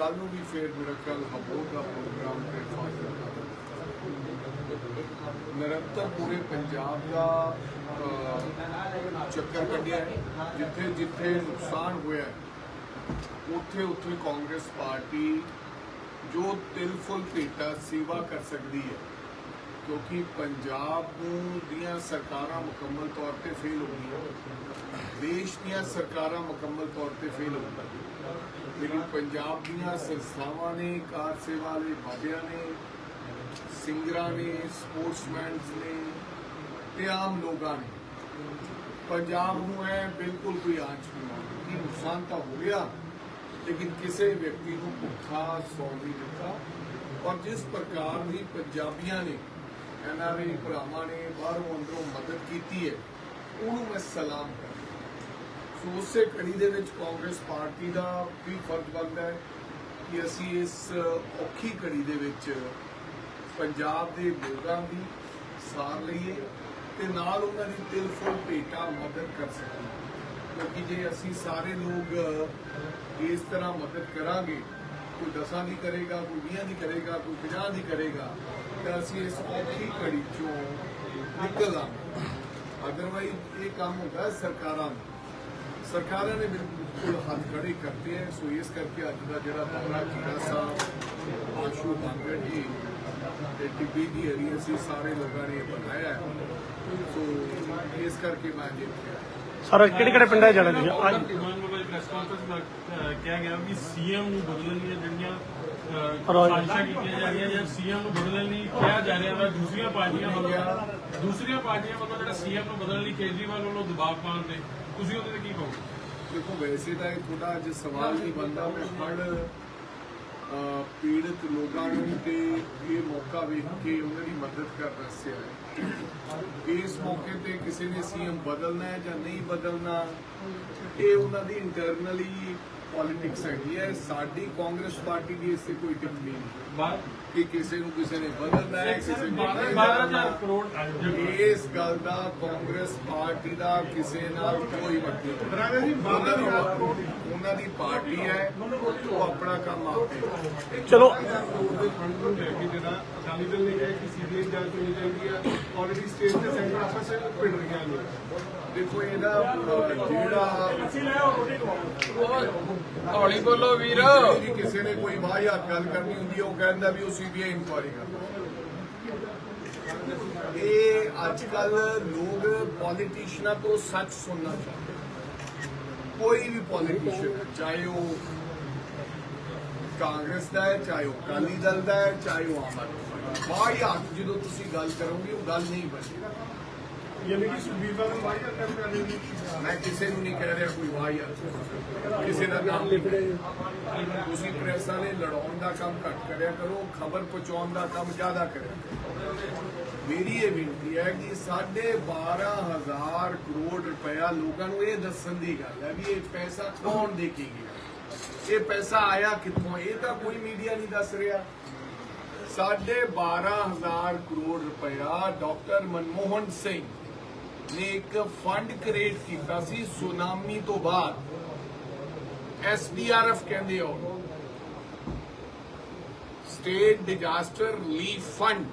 ਕੱਲ ਨੂੰ ਵੀ ਫੇਰ ਮੇਰਾ ਕੱਲ ਹਬੋਰ ਦਾ ਪ੍ਰੋਗਰਾਮ ਤੇ ਫਾਜ਼ਿਲਕਾ ਨਿਰੰਤਰ ਪੂਰੇ ਪੰਜਾਬ ਦਾ ਚੱਕਰ ਕੱਢਿਆ ਜਿੱਥੇ ਜਿੱਥੇ ਨੁਕਸਾਨ ਹੋਇਆ ਉੱਥੇ ਉੱਥੇ ਕਾਂਗਰਸ ਪਾਰਟੀ ਜੋ ਤਿਲ ਫੁਲ ਭੇਟਾ ਸੇਵਾ ਕਰ ਸਕਦੀ ਹੈ। ਕਿਉਂਕਿ ਪੰਜਾਬ ਦੀਆਂ ਸਰਕਾਰਾਂ ਮੁਕੰਮਲ ਤੌਰ ਤੇ ਫੇਲ ਹੋ ਗਈਆਂ। ਦੇਸ਼ ਦੀਆਂ ਸਰਕਾਰਾਂ ਮੁਕੰਮਲ ਤੌਰ ਤੇ ਫੇਲ ਹੋ ਗਈਆਂ। ਲੇਕਿਨ ਪੰਜਾਬ ਦੀਆਂ ਸੰਸਥਾਵਾਂ ਨੇ, ਕਾਰ ਸੇਵਾ ਵਾਲੇ ਬਾਬਿਆਂ ਨੇ, ਸਿੰਗਰਾਂ ਨੇ ਸਪੋਰਟਸਮੈਨਸ ਨੇ ਤੇ ਆਮ ਲੋਕਾਂ ਨੇ। ਪੰਜਾਬ ਨੂੰ ਹੈ ਬਿਲਕੁਲ ਕੋਈ ਆਂਚ ਨਹੀਂ ਆਉਂਦੀ ਨੁਕਸਾਨ ਤਾਂ ਹੋ ਗਿਆ ਲੇਕਿਨ ਕਿਸੇ ਵਿਅਕਤੀ ਨੂੰ ਭੁੱਖਾ ਸੌ ਨਹੀਂ ਦਿੱਤਾ। ਔਰ ਜਿਸ ਪ੍ਰਕਾਰ ਦੀ ਪੰਜਾਬੀਆਂ ਨੇ ਐਨਆਰਆਈ ਭਰਾਵਾਂ ਨੇ ਬਾਹਰੋਂ ਅੰਦਰੋਂ ਮਦਦ ਕੀਤੀ ਹੈ, ਉਹਨੂੰ ਮੈਂ ਸਲਾਮ ਕਰਦਾ ਸੋ ਉਸੇ ਕੜੀ ਦੇ ਵਿੱਚ ਕਾਂਗਰਸ ਪਾਰਟੀ ਦਾ ਵੀ ਫਰਜ਼ ਬਣਦਾ ਹੈ ਕਿ ਅਸੀਂ ਇਸ ਔਖੀ ਕੜੀ ਦੇ ਵਿੱਚ ਪੰਜਾਬ ਦੇ ਲੋਕਾਂ ਦੀ ਸਾਰ ਲਈਏ ਤੇ ਨਾਲ ਉਹਨਾਂ ਦੀ ਤਿਲ ਫੁੱਲ ਭੇਟਾ ਮਦਦ ਕਰ ਸਕੀਏ। ਕਿਉਂਕਿ ਜੇ ਅਸੀਂ ਸਾਰੇ ਲੋਕ ਇਸ ਤਰ੍ਹਾਂ ਮਦਦ ਕਰਾਂਗੇ, ਕੋਈ ਦਸਾਂ ਦੀ ਕਰੇਗਾ, ਕੋਈ 20 ਦੀ ਕਰੇਗਾ, ਕੋਈ 50 ਦੀ ਕਰੇਗਾ ਤਾਂ ਅਸੀਂ ਇਸ ਔਖੀ ਘੜੀ ਚੋਂ ਨਿਕਲ ਆਵਾਂਗੇ ਅਦਰਵਾਈਜ਼ ਇਹ ਕੰਮ ਹੁੰਦਾ ਹੈ ਸਰਕਾਰਾਂ ਦਾ ਸਰਕਾਰਾਂ ਨੇ ਬਿਲਕੁਲ ਹੱਥ ਖੜੇ ਕਰਤੇ ਹੈ ਸੋ ਇਸ ਕਰਕੇ ਅੱਜ ਦਾ ਜਿਹੜਾ ਦੌਰਾ ਕੀੜਾ ਸਾਹਿਬ ਆਸ਼ੂ ਬਾਂਗੜ ਜੀ ਤੇ ਟਿੱਬੀ ਦੀ ਹਰੀ ਅਸੀਂ ਸਾਰੇ ਲੋਕਾਂ ਨੇ ਬਣਾਇਆ ਹੈ। ਸਰ ਕਿਹੜੇ ਕਿਹੜੇ ਪਿੰਡਾਂ 'ਚ ਜਾਣਾ ਤੁਸੀਂ? ਅੱਜ ਮਾਨ ਵੱਲੋਂ ਪ੍ਰੈਸ ਕਾਨਫਰੰਸ ਕਿਹਾ ਗਿਆ ਵੀ ਸੀਐਮ ਨੂੰ ਬਦਲਣ ਦੀਆਂ ਜਿਹੜੀਆਂ ਅਹ, ਰਾਜ- ਸਾਜ਼ਿਸ਼ਾਂ ਕੀਤੀਆਂ ਜਾ ਰਹੀਆਂ ਜਾਂ ਸੀਐਮ ਨੂੰ ਬਦਲਣ ਲਈ ਕਿਹਾ ਜਾ ਰਿਹਾ ਵਾ ਦੂਸਰੀਆਂ ਪਾਰਟੀਆਂ ਵੱਲੋਂ ਦੂਸਰੀਆਂ ਪਾਰਟੀਆਂ ਵੱਲੋਂ ਜਿਹੜਾ ਸੀਐਮ ਨੂੰ ਬਦਲਣ ਲਈ ਕੇਜਰੀਵਾਲ ਵੱਲੋਂ ਦਬਾਅ ਪਾਉਣ ਤੇ ਤੁਸੀਂ ਉਹਦੇ ਤੇ ਕੀ ਕਹੋਗੇ? ਦੇਖੋ ਵੈਸੇ ਤਾਂ ਇਹ ਥੋੜਾ ਅੱਜ ਸਵਾਲ ਨਹੀਂ ਬਣਦਾ ਮੈਂ ਪੀੜਤ ਲੋਕਾਂ ਨੂੰ ਤੇ ਇਹ ਮੌਕਾ ਵੇਖ ਕੇ ਉਹਨਾਂ ਦੀ ਮਦਦ ਕਰ ਰਸਿਆ ਹੈ। ਇਸ ਮੌਕੇ ਤੇ ਕਿਸੇ ਨੇ ਸੀਐਮ ਬਦਲਣਾ ਹੈ ਜਾਂ ਨਹੀਂ ਬਦਲਣਾ ਇਹ ਉਹਨਾਂ ਦੀ ਇੰਟਰਨਲੀ ਪੋਲਿਟਿਕਸ ਹੈਗੀ ਹੈ। ਸਾਡੀ ਕਾਂਗਰਸ ਪਾਰਟੀ ਦੀ ਇਸ ਤੇ ਕੋਈ ਟਿੱਪਣੀ ਨਹੀਂ ਕਿ ਕਿਸੇ ਨੂੰ ਕਿਸੇ ਨੇ ਬਦਲਣਾ ਹੈ ਕਿਸੇ ਨੂੰ ਨਹੀਂ 12000 ਬਦਲਣਾ। ਕਰੋੜ ਇਸ ਗੱਲ ਦਾ ਕਾਂਗਰਸ ਪਾਰਟੀ ਦਾ ਕਿਸੇ ਨਾਲ ਕੋਈ ਮਤਲਬ ਨਹੀਂ। ਉਹਨਾਂ ਦੀ ਉਹਨਾਂ ਦੀ ਪਾਰਟੀ ਹੈ ਉਹ ਆਪਣਾ ਕੰਮ ਆਪੇ ਚਲੋ ਦੇ ਅਕਾਲੀ ਦਲ ਨੇ। ਕਿਹਾ ਕਿ ਸੀਬੀਆਈ ਜਾਂਚ ਹੋਣੀ ਚਾਹੀਦੀ ਹੈ ਆਲਰੇਡੀ ਸਟੇਟ ਤੇ ਸੈਂਟਰ ਵਿੱਚ ਭਿੜ ਰਹੀਆਂ ਨੇ ਦੇਖੋ ਇਹਦਾ ਜਿਹੜਾ ਹੌਲੀ ਬੋਲੋ ਵੀਰ। ਕਿਸੇ ਨੇ ਕੋਈ ਵਾਹਿਆਤ ਗੱਲ ਕਰਨੀ ਹੁੰਦੀ ਉਹ ਕਹਿੰਦਾ ਵੀ ਉਹ ਸੀਬੀਆਈ ਇਨਕੁਆਇਰੀ ਕਰਦਾ ਇਹ ਅੱਜ ਕੱਲ ਲੋਕ ਪੋਲੀਟੀਸ਼ੀਅਨਾਂ ਤੋਂ ਸੱਚ ਸੁਣਨਾ ਚਾਹੁੰਦੇ ਕੋਈ ਵੀ ਪੋਲੀਟੀਸ਼ੀਅਨ ਚਾਹੇ ਉਹ ਕਾਂਗਰਸ ਦਾ ਹੈ ਚਾਹੇ ਉਹ ਅਕਾਲੀ ਦਲ ਦਾ ਹੈ ਚਾਹੇ ਉਹ ਆਮ ਆਦਮੀ ਪਾਰਟੀ ਦਾ। ਵਾਹਿਆਤ ਜਦੋਂ ਤੁਸੀਂ ਗੱਲ ਕਰੋਗੇ ਉਹ ਗੱਲ ਨਹੀਂ ਬਣੇਗੀ ਯਾਨੀ ਕਿ ਸੁਖਬੀਰ ਬਾਦਲ ਵਾਹੀ ਕਰ ਕਰ ਰਹੇ ਨੇ ਮੈਂ ਕਿਸੇ ਨੂੰ ਨਹੀਂ ਕਹਿ ਰਿਹਾ ਕੋਈ ਵਾਹਿਆਤ ਕਿਸੇ ਦਾ ਨਾਮ ਤੁਸੀਂ ਪ੍ਰੈਸ ਵਾਲੇ ਲੜਾਉਣ ਦਾ ਕੰਮ ਘੱਟ ਕਰਿਆ ਕਰੋ ਖਬਰ ਪਹੁੰਚਾਉਣ ਦਾ ਕੰਮ ਜ਼ਿਆਦਾ ਕਰਿਆ ਕਰੋ। ਮੇਰੀ ਇਹ ਬੇਨਤੀ ਹੈ ਕਿ ਸਾਢੇ 12000 ਕਰੋੜ ਰੁਪਇਆ ਲੋਕਾਂ ਨੂੰ ਇਹ ਦੱਸਣ ਦੀ ਗੱਲ ਹੈ ਵੀ ਇਹ ਪੈਸਾ ਕੌਣ ਦੇ ਕੇ ਗਿਆ ਇਹ ਪੈਸਾ ਆਇਆ ਕਿੱਥੋਂ? ਇਹ ਤਾਂ ਕੋਈ ਮੀਡੀਆ ਨਹੀਂ ਦੱਸ ਰਿਹਾ। ਸਾਢੇ 12000 ਕਰੋੜ ਰੁਪਇਆ ਡਾਕਟਰ ਮਨਮੋਹਨ ਸਿੰਘ ਨੇ ਇੱਕ ਫੰਡ ਕ੍ਰੀਏਟ ਕੀਤਾ ਸੀ ਸੁਨਾਮੀ ਤੋਂ ਬਾਅਦ। ਐਸਡੀਆਰਐਫ ਕਹਿੰਦੇ ਹੋ ਸਟੇਟ ਡਿਜ਼ਾਸਟਰ ਰਿਲੀਫ ਫੰਡ।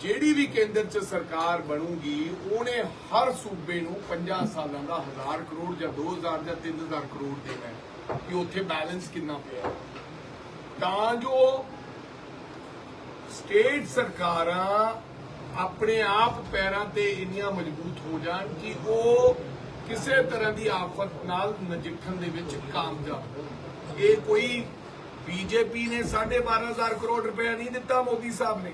ਜਿਹੜੀ ਵੀ ਕੇਂਦਰ 'ਚ ਸਰਕਾਰ ਬਣੂਗੀ, ਉਹਨੇ ਹਰ ਸੂਬੇ ਨੂੰ 50 ਸਾਲਾਂ ਦਾ 1000 ਕਰੋੜ ਜਾਂ 2000 ਜਾਂ 3000 ਕਰੋੜ ਦੇਣਾ ਹੈ ਕਿ ਉੱਥੇ ਬੈਲੈਂਸ ਕਿੰਨਾ ਪਿਆ ਤਾਂ ਜੋ ਸਟੇਟ ਸਰਕਾਰਾਂ ਆਪਣੇ ਆਪ ਪੈਰਾਂ ਤੇ ਇੰਨੀਆਂ ਮਜ਼ਬੂਤ ਹੋ ਜਾਣ ਕਿ ਉਹ ਕਿਸੇ ਤਰ੍ਹਾਂ ਦੀ ਆਫਤ ਨਾਲ ਨਜਿੱਠਣ ਦੇ ਵਿੱਚ ਕਾਮਯਾਬ ਹੋਣ। ਇਹ ਕੋਈ ਬੀਜੇਪੀ ਨੇ 12500 ਕਰੋੜ ਰੁਪਏ ਨਹੀਂ ਦਿੱਤਾ ਮੋਦੀ ਸਾਹਿਬ ਨੇ।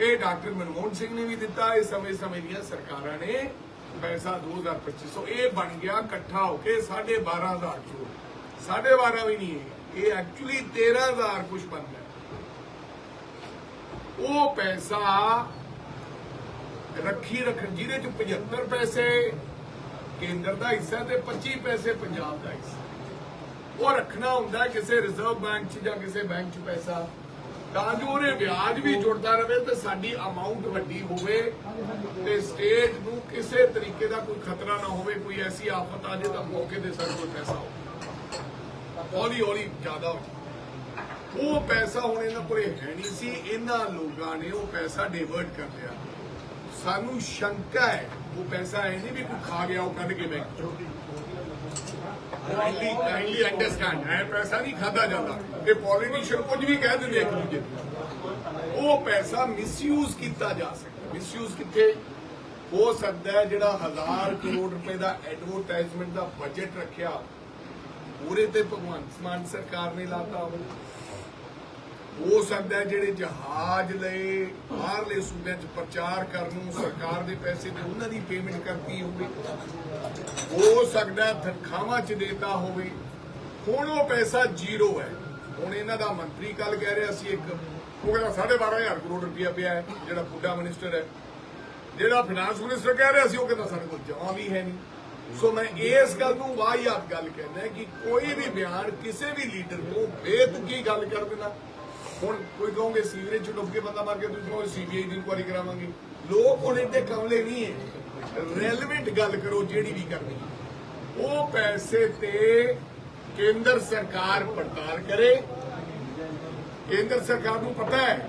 ਇਹ ਡਾਕਟਰ ਮਨਮੋਹਨ ਸਿੰਘ ਨੇ ਵੀ ਦਿੱਤਾ, ਇਹ ਸਮੇਂ ਸਮੇਂ ਦੀਆਂ ਸਰਕਾਰਾਂ ਨੇ ਪੈਸਾ 2025 ਸੋ, ਇਹ ਬਣ ਗਿਆ ਇਕੱਠਾ ਹੋ ਕੇ 12500 ਕਰੋੜ। 12.5 ਵੀ ਨਹੀਂ ਹੈ, ਇਹ ਐਕਚੁਅਲੀ 13000 ਕੁਝ ਬਣਦਾ ਉਹ ਪੈਸਾ ਰੱਖੀ ਰੱਖਣ, ਜਿਹਦੇ ਚ 75 ਪੈਸੇ ਕੇਂਦਰ ਦਾ ਹਿੱਸਾ ਤੇ 25 ਪੈਸੇ ਪੰਜਾਬ ਦਾ ਹਿੱਸਾ। ਉਹ ਰੱਖਣਾ ਹੁੰਦਾ ਕਿਸੇ ਰਿਜ਼ਰਵ ਬੈਂਕ 'ਚ ਜਾਂ ਕਿਸੇ ਬੈਂਕ 'ਚ ਪੈਸਾ। ਤਾਂ ਜੋ ਉਹਨੇ ਵਿਆਜ ਵੀ ਜੁੜਦਾ ਰਹੇ ਤੇ ਸਾਡੀ ਅਮਾਉਂਟ ਵੱਡੀ ਹੋਵੇ ਤੇ ਸਟੇਟ ਨੂੰ ਕਿਸੇ ਤਰੀਕੇ ਦਾ ਕੋਈ ਖਤਰਾ ਨਾ ਹੋਵੇ, ਕੋਈ ਐਸੀ ਆਫਤ ਆ ਜੇ ਤਾਂ ਮੌਕੇ ਤੇ ਸਾਡੇ ਕੋਲ ਪੈਸਾ ਹੋ ਹੌਲੀ ਹੌਲੀ ਜ਼ਿਆਦਾ ਹੋ ਉਹ ਪੈਸਾ ਹੁਣ ਇਹਨਾਂ ਕੋਲੇ ਹੈ ਨਹੀਂ ਸੀ, ਇਹਨਾਂ ਲੋਕਾਂ ਨੇ ਉਹ ਪੈਸਾ ਡਿਵਰਟ ਕਰ ਲਿਆ। ਸਾਨੂੰ ਸ਼ੰਕਾ ਹੈ, ਉਹ ਪੈਸਾ ਹੈ ਨਹੀਂ ਵੀ ਕੋਈ ਖਾ ਗਿਆ, ਉਹ ਕੱਢ ਕੇ ਬੈਂਕ ਚੋਂ। ਕਾਈਂਡਲੀ ਕਾਈਂਡਲੀ ਅੰਡਰਸਟੈਂਡ ਹੈ ਪੈਸਾ ਨਹੀਂ ਖਾਦਾ ਜਾਂਦਾ। ਇਹ ਪੋਲੀਟੀਸ਼ੀਅਨ ਕੁਝ ਵੀ ਕਹਿ ਦਿੰਦੇ ਇੱਕ ਦੂਜੇ ਉਹ ਪੈਸਾ ਮਿਸਯੂਜ਼ ਕੀਤਾ ਜਾ ਸਕਦਾ। ਮਿਸਯੂਜ਼ ਕਿੱਥੇ? ਹੋ ਸਕਦਾ ਹੈ ਜਿਹੜਾ 1000 ਕਰੋੜ ਰੁਪਏ ਦਾ ਐਡਵਰਟਾਈਜ਼ਮੈਂਟ ਦਾ ਬਜਟ ਰੱਖਿਆ ਪੂਰੇ ਤੇ ਭਗਵੰਤ ਮਾਨ ਸਰਕਾਰ ਨੇ ਲਾਤਾ ਹੋਵੇ। ਹੋ ਸਕਦਾ ਜਿਹੜੇ ਜਹਾਜ਼ ਲਏ, ਬਾਹਰਲੇ ਸੂਬਿਆਂ 'ਚ ਪ੍ਰਚਾਰ ਕਰਨ ਨੂੰ ਸਰਕਾਰ ਦੇ ਪੈਸੇ ਤੇ ਉਹਨਾਂ ਦੀ ਪੇਮੈਂਟ ਕਰਤੀ ਹੋਵੇ। ਹੋ ਸਕਦਾ ਤਨਖਾਹਾਂ 'ਚ ਦੇਤਾ ਹੋਵੇ। ਹੁਣ ਉਹ ਪੈਸਾ ਜ਼ੀਰੋ ਹੈ। ਹੁਣ ਇਹਨਾਂ ਦਾ ਮੰਤਰੀ ਕੱਲ ਕਹਿ ਰਿਹਾ ਸੀ ਇੱਕ, ਉਹ ਕਹਿੰਦਾ 12500 ਕਰੋੜ ਰੁਪਇਆ ਪਿਆ ਹੈ, ਜਿਹੜਾ ਬੁੱਢਾ ਮਿਨਿਸਟਰ ਹੈ। ਜਿਹੜਾ ਫਾਈਨਾਂਸ ਮਿਨਿਸਟਰ ਕਹਿ ਰਿਹਾ ਸੀ, ਉਹ ਕਹਿੰਦਾ ਸਾਡੇ ਕੋਲ ਜਮਾ ਵੀ ਹੈ ਨਹੀਂ। ਸੋ ਮੈਂ ਇਸ ਗੱਲ ਨੂੰ ਵਾਹਿਯਾਤ ਗੱਲ ਕਹਿੰਦਾ ਕਿ ਕੋਈ ਵੀ ਬਿਆਨ ਕਿਸੇ ਵੀ ਲੀਡਰ ਤੋਂ ਬੇਤੁਕੀ ਗੱਲ ਕਰ ਦੇਣਾ। ਹੁਣ ਕੋਈ ਕਹੋਗੇ ਸੀਵਰੇਜ ਚ ਡੁੱਬ ਕੇ ਬੰਦਾ ਮਾਰ ਕੇ ਤੁਸੀਂ ਕਹੋਗੇ ਸੀਬੀਆਈ ਦੀ ਇਨਕੁਆਇਰੀ ਕਰਾਵਾਂਗੇ। ਲੋਕ ਹੁਣ ਇੱਥੇ ਕਮਲੇ ਨਹੀਂ ਹੈ ਰੈਲੇਵੈਂਟ ਗੱਲ ਕਰੋ ਜਿਹੜੀ ਵੀ ਕਰਨੀ ਉਹ ਪੈਸੇ ਤੇ ਕੇਂਦਰ ਸਰਕਾਰ ਪੜਤਾਲ ਕਰੇ। ਕੇਂਦਰ ਸਰਕਾਰ ਨੂੰ ਪਤਾ ਹੈ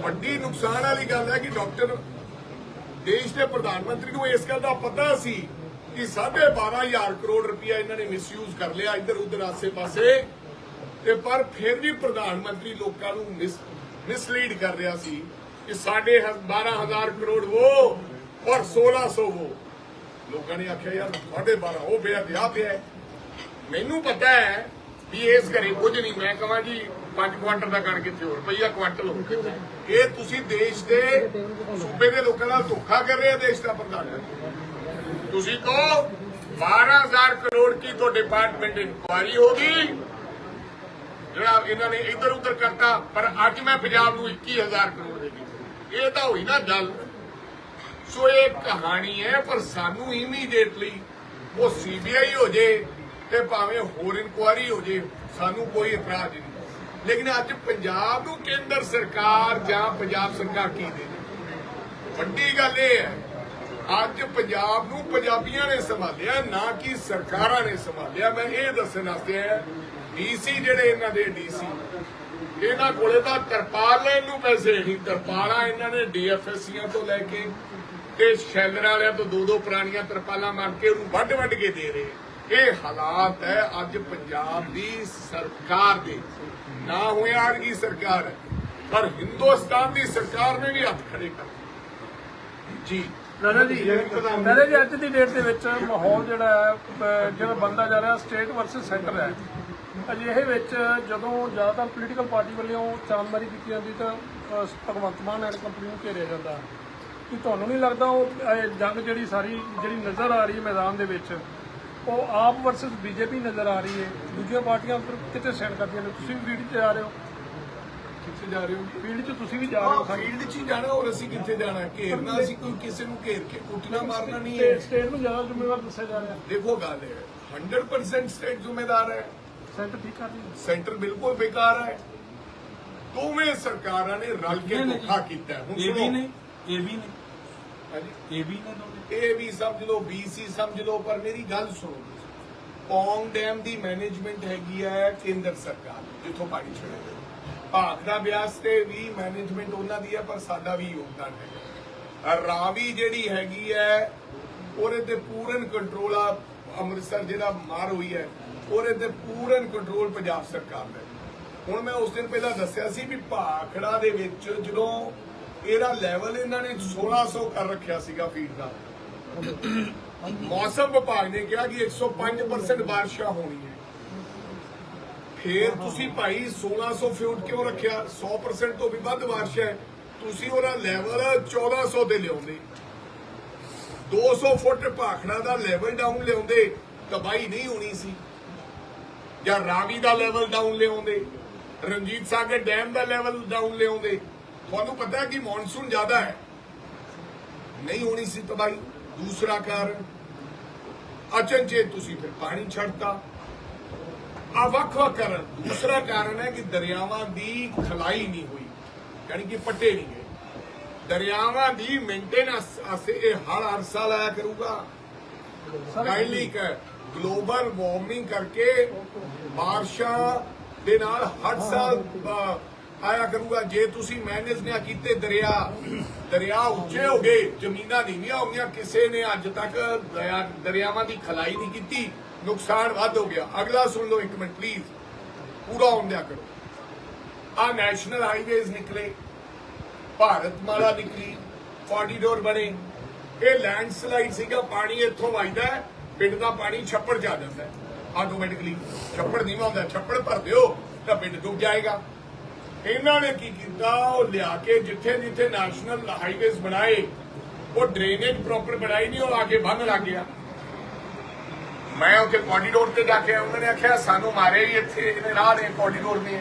ਵੱਡੀ ਨੁਕਸਾਨ ਵਾਲੀ ਗੱਲ ਹੈ ਕਿ ਡਾਕਟਰ ਦੇਸ਼ ਦੇ ਪ੍ਰਧਾਨ ਮੰਤਰੀ ਨੂੰ ਇਸ ਗੱਲ ਦਾ ਪਤਾ ਸੀ ਕਿ 12500 ਕਰੋੜ ਰੁਪਇਆ ਇਹਨਾਂ ਨੇ ਮਿਸਯੂਜ਼ ਕਰ ਲਿਆ ਇੱਧਰ ਉੱਧਰ ਆਸੇ-ਪਾਸੇ। ਤੇ ਪਰ ਫਿਰ ਵੀ ਪ੍ਰਧਾਨ ਮੰਤਰੀ ਲੋਕਾਂ ਨੂੰ ਮਿਸਲੀਡ ਕਰ ਰਿਹਾ ਸੀ ਕਿ ਸਾਡੇ 12000 ਕਰੋੜ ਉਹ ਔਰ 1600 ਉਹ ਲੋਕਾਂ ਨੇ ਆਖਿਆ, ਯਾਰ ਸਾਡੇ 12 ਉਹ ਪਿਆ ਤੇ ਪਿਆ ਮੈਨੂੰ ਪਤਾ ਹੈ ਵੀ ਇਸ ਘਰੇ ਕੁਝ ਨਹੀਂ। ਮੈਂ ਕਹਾਂ ਜੀ 5 ਕੁਆਂਟਲ ਦਾ ਕਣ ਕਿੱਥੇ ਹੋ ਰੁਪਈਆ ਕੁਆਂਟਲ ਹੋ। ਇਹ ਤੁਸੀਂ ਦੇਸ਼ ਦੇ ਸੂਬੇ ਦੇ ਲੋਕਾਂ ਨਾਲ ਧੋਖਾ ਕਰ ਰਹੇ ਹੋ, ਦੇਸ਼ ਦਾ ਪ੍ਰਧਾਨ ਤੁਸੀਂ ਕਹੋ 12000 ਕਰੋੜ ਕੀ ਤੋਂ ਡਿਪਾਰਟਮੈਂਟ ਇਨਕੁਆਰੀ ਹੋਗੀ ਜਿਹੜਾ ਇਹਨਾਂ ਨੇ ਇੱਧਰ ਉੱਧਰ ਕਰਤਾ, ਪਰ ਅੱਜ ਮੈਂ ਪੰਜਾਬ ਨੂੰ 21000 ਕਰੋੜ ਦੇ ਦਿੱਤੇ। ਇਹ ਤਾਂ ਹੋਈ ਨਾ ਗੱਲ। ਸੋ ਇਹ ਕਹਾਣੀ ਹੈ, ਪਰ ਸਾਨੂੰ ਇਮੀਡੀਏਟਲੀ ਉਹ ਸੀਬੀਆਈ ਹੋ ਜੇ ਤੇ ਭਾਵੇਂ ਹੋਰ ਇਨਕੁਆਰੀ ਹੋ ਜੇ, ਸਾਨੂੰ ਕੋਈ ਇਤਰਾਜ਼ ਨਹੀਂ। ਲੇਕਿਨ ਅੱਜ ਪੰਜਾਬ ਨੂੰ ਕੇਂਦਰ ਸਰਕਾਰ ਜਾਂ ਪੰਜਾਬ ਸਰਕਾਰ ਕੀ ਦੇ ਵੱਡੀ ਗੱਲ ਇਹ ਹੈ, ਅੱਜ ਪੰਜਾਬ ਨੂੰ ਪੰਜਾਬੀਆਂ ਨੇ ਸੰਭਾਲਿਆ, ਨਾ ਕਿ ਸਰਕਾਰਾਂ ਨੇ ਸੰਭਾਲਿਆ। ਮੈਂ ਇਹ ਦੱਸਣ ਵਾਸਤੇ ਡੀਸੀ ਜਿਹੜੇ ਇਹਨਾਂ ਦੇ ਡੀਸੀ, ਇਹਨਾਂ ਕੋਲੇ ਤਾਂ ਤਰਪਾਲ ਲੈਣ ਨੂੰ ਪੈਸੇ ਨਹੀਂ, ਤਰਪਾਲਾਂ ਇਹਨਾਂ ਨੇ ਡੀਐਫਐਸਸੀਆਂ ਤੋਂ ਲੈ ਕੇ ਤੇ ਸ਼ੈਲਰ ਵਾਲਿਆਂ ਤੋਂ ਦੋ ਦੋ ਪੁਰਾਣੀਆਂ ਤਰਪਾਲਾਂ ਮੰਗ ਕੇ ਉਹਨੂੰ ਵੱਢ ਵੱਢ ਕੇ ਦੇ ਰਹੇ ਇਹ ਹਾਲਾਤ ਹੈ, ਅੱਜ ਪੰਜਾਬ ਦੀ ਸਰਕਾਰ ਦੇ। ਨਾ ਹੋਇਆ ਆਰਗੀ ਸਰਕਾਰ, ਪਰ ਹਿੰਦੁਸਤਾਨ ਦੀ ਸਰਕਾਰ ਨੇ ਵੀ ਹੱਥ ਖੜੇ ਕਰ ਜੀ। ਦਾਦਾ ਜੀ ਦਾਦਾ ਜੀ, ਅੱਜ ਦੀ ਡੇਟ ਦੇ ਵਿੱਚ ਮਾਹੌਲ ਜਿਹੜਾ ਹੈ ਜਿਹੜਾ ਬੰਦਾ ਜਾ ਰਿਹਾ ਸਟੇਟ ਵਰਸਸ ਸੈਂਟਰ ਹੈ। ਅਜਿਹੇ ਵਿੱਚ ਜਦੋਂ ਜ਼ਿਆਦਾਤਰ ਪੋਲੀਟੀਕਲ ਪਾਰਟੀ ਵੱਲੋਂ ਚਾਂਦਮਾਰੀ ਕੀਤੀ ਜਾਂਦੀ, ਤਾਂ ਭਗਵੰਤ ਮਾਨ ਐਂਡ ਕੰਪਨੀ ਨੂੰ ਘੇਰਿਆ ਜਾਂਦਾ। ਕਿ ਤੁਹਾਨੂੰ ਨਹੀਂ ਲੱਗਦਾ ਉਹ ਜੰਗ ਜਿਹੜੀ ਸਾਰੀ, ਜਿਹੜੀ ਨਜ਼ਰ ਆ ਰਹੀ ਹੈ ਮੈਦਾਨ ਦੇ ਵਿੱਚ, ਉਹ ਆਪ ਵਰਸਸ ਬੀਜੇਪੀ ਨਜ਼ਰ ਆ ਰਹੀ ਹੈ। ਦੂਜੀਆਂ ਪਾਰਟੀਆਂ ਉੱਪਰ ਕਿਤੇ ਸੈਂਡ ਕਰਦੀਆਂ ਨੇ। ਤੁਸੀਂ ਵੀ ਫੀਲਡ 'ਚ ਜਾ ਰਹੇ ਹੋ। ਕਿੱਥੇ ਜਾ ਰਹੇ ਹੋ? ਫੀਲਡ 'ਚ ਤੁਸੀਂ ਵੀ ਜਾ ਰਹੇ ਹੋ ਫੀਲਡ 'ਚ ਹੀ ਜਾਣਾ ਹੋਰ ਅਸੀਂ ਕਿੱਥੇ ਜਾਣਾ? ਘੇਰਨਾ ਅਸੀਂ ਕੋਈ ਕਿਸੇ ਨੂੰ ਘੇਰ ਕੇ ਕੁੱਟਣਾ ਮਾਰਨਾ ਨਹੀਂ ਹੈ। ਸਟੇਟ ਨੂੰ ਜ਼ਿਆਦਾ ਜ਼ਿੰਮੇਵਾਰ ਦੱਸਿਆ ਜਾ ਰਿਹਾ। ਦੇਖੋ ਗੱਲ ਹੈ 100% ਸਟੇਟ ਜ਼ਿੰਮੇਦਾਰ ਹੈ। ਸੈਂਟਰ ਠੀਕ ਕਰ ਰਹੀ ਹੈ। ਸੈਂਟਰ ਬਿਲਕੁਲ ਬੇਕਾਰ ਹੈ। ਦੋਵੇਂ ਸਰਕਾਰਾਂ ਨੇ ਰਲ ਕੇ ਨਹੀਂ, ਨਹੀਂ। ਧੋਖਾ ਕੀਤਾ। ਹੁਣ ਇਹ ਵੀ ਸੁਣੋ। ਨੇ? ਇਹ ਵੀ ਨੇ? ਹਾਂਜੀ। ਇਹ ਵੀ ਨੇ ਦੋਨੇ ਇਹ ਵੀ ਸਮਝ ਲਓ ਬੀਸੀ ਸਮਝ ਲਓ ਪਰ ਮੇਰੀ ਗੱਲ ਸੁਣੋ। ਪੌਂਗ ਡੈਮ ਦੀ ਮੈਨੇਜਮੈਂਟ ਹੈਗੀ ਹੈ ਕੇਂਦਰ ਸਰਕਾਰ ਜਿੱਥੋਂ ਪਾਣੀ ਛੱਡਿਆ ਭਾਖੜਾ ਬਿਆਸ ਤੇ ਵੀ ਮੈਨੇਜਮੈਂਟ ਉਹਨਾਂ ਦੀ ਹੈ, ਪਰ ਸਾਡਾ ਵੀ ਯੋਗਦਾਨ ਹੈ। ਰਾਵੀ ਜਿਹੜੀ ਹੈਗੀ ਹੈ, ਉਹਦੇ ਤੇ ਪੂਰਨ ਕੰਟਰੋਲ ਆ, ਅੰਮ੍ਰਿਤਸਰ ਜਿਹੜਾ ਮਾਰ ਹੋਈ ਹੈ। ਉਹਦੇ ਤੇ ਪੂਰਨ ਕੰਟਰੋਲ ਪੰਜਾਬ ਸਰਕਾਰ ਦਾ ਹੁਣ ਮੈਂ ਉਸ ਦਿਨ ਪਹਿਲਾਂ ਦੱਸਿਆ ਸੀ ਵੀ ਭਾਖੜਾ ਦੇ ਵਿੱਚ ਜਦੋਂ ਇਹਦਾ ਲੈਵਲ ਇਹਨਾਂ ਨੇ 1600 ਕਰ ਰੱਖਿਆ ਸੀਗਾ ਫੀਡ ਦਾ, ਮੌਸਮ ਵਿਭਾਗ ਨੇ ਕਿਹਾ ਕਿ 105% ਬਾਰਿਸ਼ਾਂ ਹੋਣੀਆਂ। ਫੇਰ ਤੁਸੀਂ ਭਾਈ 1600 ਫਿਊਟ ਕਿਉਂ ਰੱਖਿਆ? 100% ਤੋਂ ਵੀ ਵੱਧ ਬਾਰਿਸ਼ ਹੈ। ਤੁਸੀਂ ਉਹਦਾ ਲੈਵਲ 1400 ਤੇ ਲਿਆਉਂਦੇ। 200 ਫੁੱਟ ਭਾਖੜਾ ਦਾ ਲੈਵਲ ਡਾਊਨ ਲਿਆਉਂਦੇ ਤਬਾਈ ਨਹੀਂ ਹੋਣੀ ਸੀ। ਜਾਂ ਰਾਵੀ ਦਾ ਲੈਵਲ ਡਾਊਨ ਲਿਆਉਂਦੇ, ਰਣਜੀਤ ਸਾਗਰ ਡੈਮ ਦਾ ਲੈਵਲ ਡਾਊਨ ਲਿਆਉਂਦੇ। ਤੁਹਾਨੂੰ ਪਤਾ ਕਿ ਮੌਨਸੂਨ ਜ਼ਿਆਦਾ ਹੈ। ਨਹੀਂ ਹੋਣੀ ਸੀ ਤਬਾਈ ਦੂਸਰਾ ਕਾਰਨ, ਅਚਨਚੇਤ ਤੁਸੀਂ ਫਿਰ ਪਾਣੀ ਛੱਡਤਾ। ਆ ਵੱਖ ਵੱਖ ਕਾਰਨ। ਦੂਸਰਾ ਕਾਰਨ ਹੈ ਕਿ ਦਰਿਆਵਾਂ ਦੀ ਖਲਾਈ ਨਹੀਂ ਹੋਈ ਯਾਨੀ ਕਿ ਪੱਟੇ ਨਹੀਂ ਗਏ। ਦਰਿਆਵਾਂ ਦੀ ਮੇਨਟੇਨੈਂਸ ਆਸੇ ਇਹ ਹਰ ਸਾਲ ਆਇਆ ਕਰੂਗਾ। ਕਾਈਲੀ ਗਲੋਬਲ ਵਾਰਮਿੰਗ ਕਰਕੇ ਬਾਰਿਸ਼ਾਂ ਦੇ ਨਾਲ ਹਰ ਸਾਲ ਆਇਆ ਕਰੂਗਾ। ਜੇ ਤੁਸੀਂ ਮੈਨੇਜ ਨਾ ਕੀਤੇ ਦਰਿਆ ਦਰਿਆ ਉੱਚੇ ਹੋ ਗਏ ਜ਼ਮੀਨਾਂ ਨੀਵੀਆਂ ਹੋ ਗਈਆਂ ਕਿਸੇ ਨੇ ਅੱਜ ਤੱਕ ਦਰਿਆ- ਦਰਿਆਵਾਂ ਦੀ ਖਲਾਈ ਨਹੀਂ ਕੀਤੀ। ਨੁਕਸਾਨ ਵੱਧ ਹੋ ਗਿਆ। ਅਗਲਾ ਸੁਣ ਲਓ ਇੱਕ ਮਿੰਟ ਪਲੀਜ਼ ਪੂਰਾ ਹੁੰਦਿਆ ਕਰੋ। ਆ ਨੈਸ਼ਨਲ ਹਾਈਵੇਜ਼ ਨਿਕਲੇ, ਭਾਰਤ ਮਾਲਾ ਨਿਕਲੀ ਕੋਰੀਡੋਰ ਬਣੇ। ਇਹ ਲੈਂਡਸਲਾਈਡ ਸੀਗਾ, ਪਾਣੀ ਇੱਥੋਂ ਵਜਦਾ ਪਿੰਡ ਦਾ ਪਾਣੀ ਛੱਪੜ ਜਾ ਆ ਜਾਂਦਾ ਆਟੋਮੈਟਿਕਲੀ ਛੱਪੜ ਨਹੀਂ ਹੁੰਦਾ, ਛੱਪੜ ਭਰ ਦਿਓ, ਤਾਂ ਪਿੰਡ ਡੁੱਬ ਜਾਏਗਾ। ਇਹਨਾਂ ਨੇ ਕੀ ਕੀਤਾ? ਉਹ ਲਿਆ ਕੇ ਜਿੱਥੇ ਜਿੱਥੇ ਨੈਸ਼ਨਲ ਹਾਈਵੇਜ਼ ਬਣਾਏ, ਉਹ ਡਰੇਨੇਜ ਪ੍ਰੋਪਰ ਬਣਾਈ ਨਹੀਂ, ਉਹ ਆ ਕੇ ਬੰਨ ਲੱਗ ਗਿਆ। ਮੈਂ ਉੱਥੇ ਕੋਰੀਡੋਰ ਤੇ ਜਾ ਕੇ ਉਹਨਾਂ ਨੇ ਆਖਿਆ, ਸਾਨੂੰ ਮਾਰੇ ਹੀ ਇੱਥੇ, ਇਹਨੇ ਰਾਹ ਨੇ ਕੋਰੀਡੋਰ ਨੇ।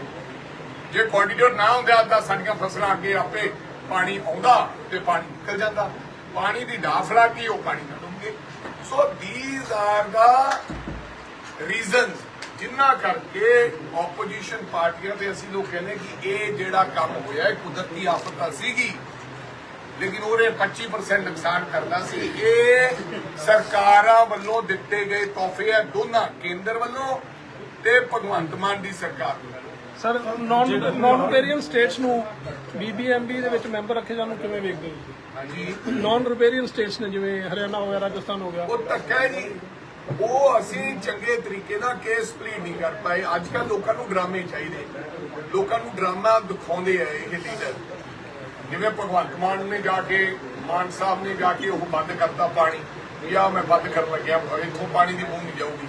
ਜੇ ਕੋਰੀਡੋਰ ਨਾ ਹੁੰਦਾ ਤਾਂ ਸਾਡੀਆਂ ਫਸਲਾਂ ਅੱਗੇ ਆਪੇ ਪਾਣੀ ਆਉਂਦਾ ਤੇ ਪਾਣੀ ਨਿਕਲ ਜਾਂਦਾ। ਪਾਣੀ ਦੀ ਡਾਫ ਲੱਗ ਗਈ ਉਹ ਪਾਣੀ ਨਾ ਡੁੱਬ। So these are the reasons ਜਿੰਨਾ ਕਰਕੇ ਆਪੋਜੀਸ਼ਨ ਪਾਰਟੀਆਂ ਤੇ ਅਸੀਂ ਲੋਕ ਕਹਿੰਦੇ ਕਿ ਇਹ ਜਿਹੜਾ ਕੰਮ ਹੋਇਆ, ਇਹ ਕੁਦਰਤੀ ਆਫਤ ਤਾਂ ਸੀਗੀ। ਲੇਕਿਨ ਉਹਨੇ 25% ਨੁਕਸਾਨ ਕਰਨਾ ਸੀ। ਇਹ ਸਰਕਾਰਾਂ ਵੱਲੋਂ ਦਿੱਤੇ ਗਏ ਤੋਹਫੇ ਹੈ ਦੋਨਾਂ ਕੇਂਦਰ ਵੱਲੋਂ ਤੇ ਭਗਵੰਤ ਮਾਨ ਦੀ ਸਰਕਾਰ ਵੱਲੋਂ। Sir non non riparian states ਨੂੰ ਬੀਬੀਐਮਬੀ ਦੇ ਵਿੱਚ ਮੈਂਬਰ ਰੱਖੇ ਜਾਣ ਨੂੰ ਕਿਵੇਂ ਵੇਖਦੇ ਹੋ? ਹਾਂਜੀ। ਨਾਨ ਰਿਪੇਰੀਅਨ ਸਟੇਟਸ ਨੇ ਜਿਵੇਂ ਹਰਿਆਣਾ ਹੋ ਗਿਆ ਰਾਜਸਥਾਨ ਹੋ ਗਿਆ। ਉਹ ਧੱਕਾ ਹੈ ਜੀ ਉਹ ਅਸੀਂ ਚੰਗੇ ਤਰੀਕੇ ਨਾਲ ਕੇਸ ਪਲੀਡ ਨਹੀਂ ਕਰ ਪਾਏ। ਅੱਜ ਕੱਲ ਲੋਕਾਂ ਨੂੰ ਡਰਾਮੇ ਚਾਹੀਦੇ। ਲੋਕਾਂ ਨੂੰ ਡਰਾਮਾ ਦਿਖਾਉਂਦੇ ਆ ਇਹ ਲੀਡਰ ਜਿਵੇਂ ਭਗਵੰਤ ਮਾਨ ਨੇ ਜਾ ਕੇ, ਮਾਨ ਸਾਹਿਬ ਨੇ ਜਾ ਕੇ ਉਹ ਬੰਦ ਕਰਤਾ ਪਾਣੀ, ਵੀ ਆ ਮੈਂ ਬੰਦ ਕਰਨ ਲੱਗਿਆ ਇੱਥੋਂ ਪਾਣੀ ਦੀ ਬੂੰਦ ਜਾਊਗੀ।